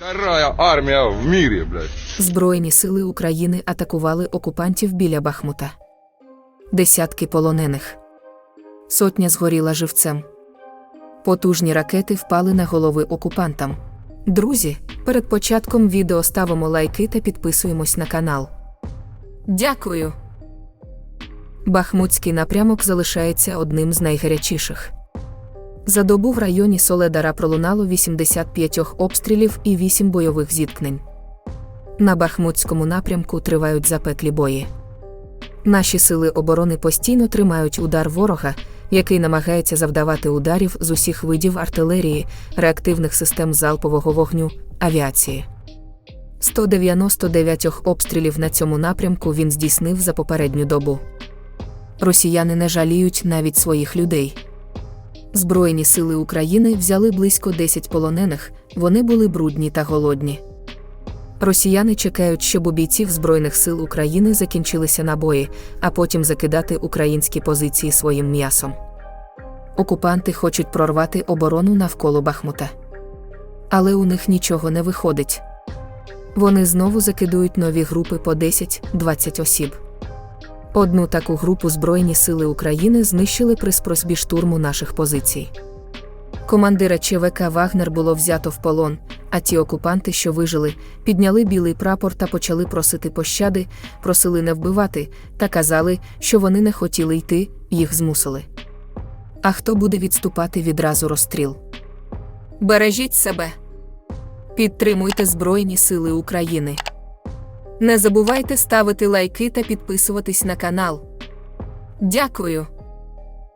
Вторая армия в мире, блядь. Збройні сили України атакували окупантів біля Бахмута. Десятки полонених. Сотня згоріла живцем. Потужні ракети впали на голови окупантам. Друзі, перед початком відео ставимо лайки та підписуємось на канал. Дякую. Бахмутський напрямок залишається одним з найгарячіших. За добу в районі Соледара пролунало 85 обстрілів і 8 бойових зіткнень. На Бахмутському напрямку тривають запеклі бої. Наші сили оборони постійно тримають удар ворога, який намагається завдавати ударів з усіх видів артилерії, реактивних систем залпового вогню, авіації. 199 обстрілів на цьому напрямку він здійснив за попередню добу. Росіяни не жаліють навіть своїх людей. Збройні сили України взяли близько 10 полонених, вони були брудні та голодні. Росіяни чекають, щоб у бійців Збройних сил України закінчилися набої, а потім закидати українські позиції своїм м'ясом. Окупанти хочуть прорвати оборону навколо Бахмута. Але у них нічого не виходить. Вони знову закидують нові групи по 10-20 осіб. Одну таку групу Збройні сили України знищили при спробі штурму наших позицій. Командира ЧВК Вагнер було взято в полон, а ті окупанти, що вижили, підняли білий прапор та почали просити пощади, просили не вбивати та казали, що вони не хотіли йти, їх змусили. А хто буде відступати відразу розстріл? Бережіть себе. Підтримуйте Збройні Сили України. Не забувайте ставити лайки та підписуватись на канал. Дякую.